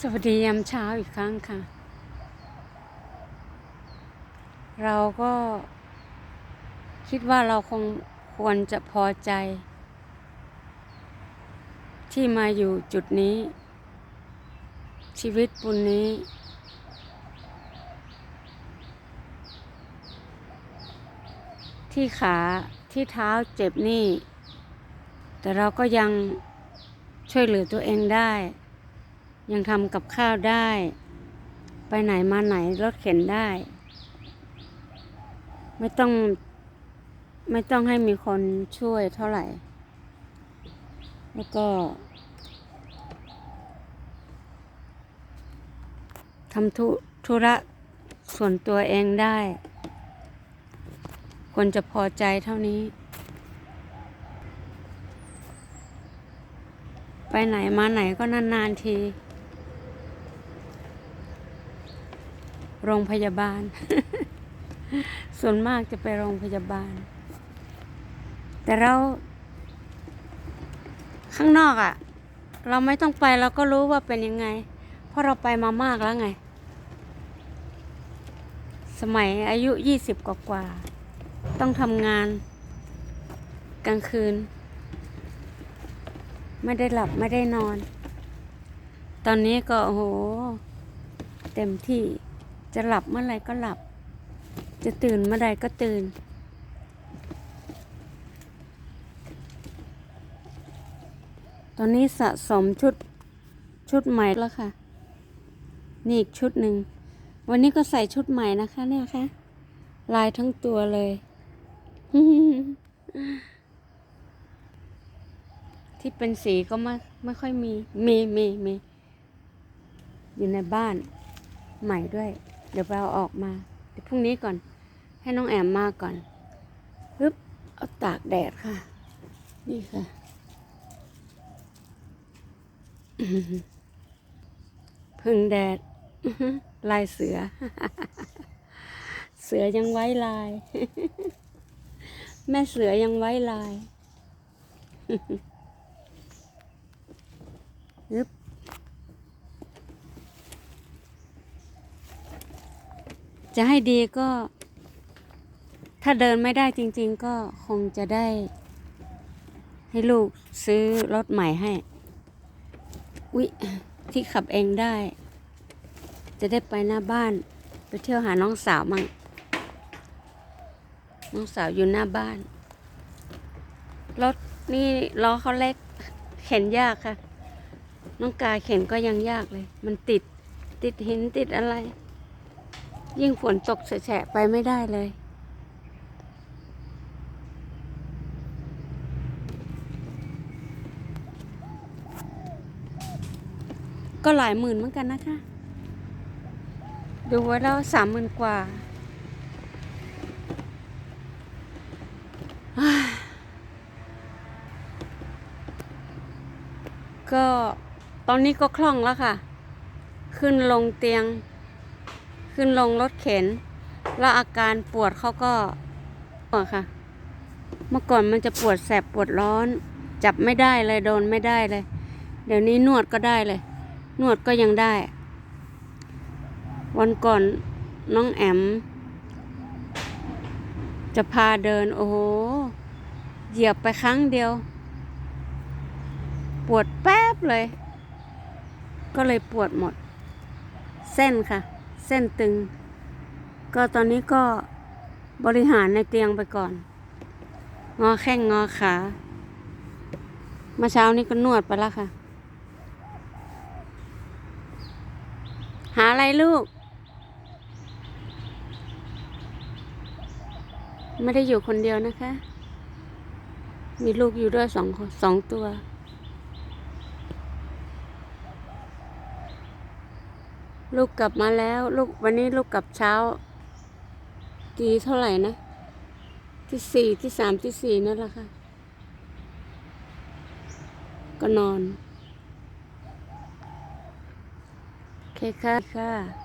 สวัสดียามเช้าอีกครั้งค่ะ เราก็คิดว่าเราคงควรจะพอใจ ที่มาอยู่จุดนี้ ชีวิตปุนนี้ ที่ขาที่เท้าเจ็บนี่ แต่เราก็ยังช่วยเหลือตัวเองได้ ยังทำกับข้าวได้ ไปไหนมาไหนรถเข็นได้ ไม่ต้อง ไม่ต้องให้มีคนช่วยเท่าไหร่ แล้วก็ทำธุธุระส่วนตัวเองได้ควรจะพอใจเท่านี้ ไปไหนมาไหนก็นาน ๆ ที โรงพยาบาล ส่วนมากจะไปโรงพยาบาล แต่เรา ข้างนอกอะ่ะ เราไม่ต้องไปเราก็รู้ว่าเป็นยังไง เพราะเราไปมามากแล้วไง สมัยอายุยี่สิบกว่าๆต้องทำงาน กลางคืน ไม่ได้หลับไม่ได้นอน ตอนนี้ก็โอ้โหเต็มที่ จะหลับเมื่อไรก็หลับ จะตื่นเมื่อใดก็ตื่น ตอนนี้สะสมชุดชุดใหม่แล้วค่ะ นี่อีกชุดหนึ่ง วันนี้ก็ใส่ชุดใหม่นะคะ เนี่ยค่ะ ลายทั้งตัวเลย ที่เป็นสีก็ไม่ไม่ค่อยมี มีมีมีอยู่ในบ้านใหม่ด้วย เดี๋ยวเราออกมา เดี๋ยวพรุ่งนี้ก่อน ให้น้องแอมมาก่อนปึ๊บเอาตากแดดค่ะ นี่ค่ะ พึ่งแดด ลายเสือ เสือยังไว้ลาย แม่เสือยังไว้ลายยึบ จะให้ดีก็ ถ้าเดินไม่ได้จริง ๆ ก็คงจะได้ ให้ลูกซื้อรถใหม่ให้ อุ๊ยที่ขับเองได้ จะได้ไปหน้าบ้าน ไปเที่ยวหาน้องสาวมั่งน้องสาวอยู่หน้าบ้าน รถนี่ล้อเขาเล็ก เข็นยากค่ะ น้องกายเข็นก็ยังยากเลย มันติด ติดหินติดอะไร ยิ่งฝนตกแฉะไปไม่ได้เลย ก็หลายหมื่นเหมือนกันนะคะ ดูไว้แล้วสามหมื่นกว่าก็ตอนนี้ก็คล่องแล้วค่ะ ขึ้นลงเตียง ขึ้นลงรถเข็น แล้วอาการปวดเขาก็ปวดค่ะ เมื่อก่อนมันจะปวดแสบปวดร้อน จับไม่ได้เลยโดนไม่ได้เลย เดี๋ยวนี้นวดก็ได้เลย นวดก็ยังได้ วันก่อนน้องแอม จะพาเดิน โอ้โห เหยียบไปครั้งเดียว ปวดแป๊บเลย ก็เลยปวดหมด เส้นค่ะ เส้นตึง ก็ตอนนี้ก็บริหารในเตียงไปก่อน งอแข้งงอขาเมื่อเช้านี้ก็นวดไปแล้วค่ะ หาอะไรลูก ไม่ได้อยู่คนเดียวนะคะ มีลูกอยู่ด้วยสองสองตัว ลูกกลับมาแล้ว ลูกวันนี้ลูกกลับเช้าตีเท่าไหร่นะ ที่สี่ที่สามที่สี่นั่นแหละค่ะ ก็นอน โอเคค่ะค่ะ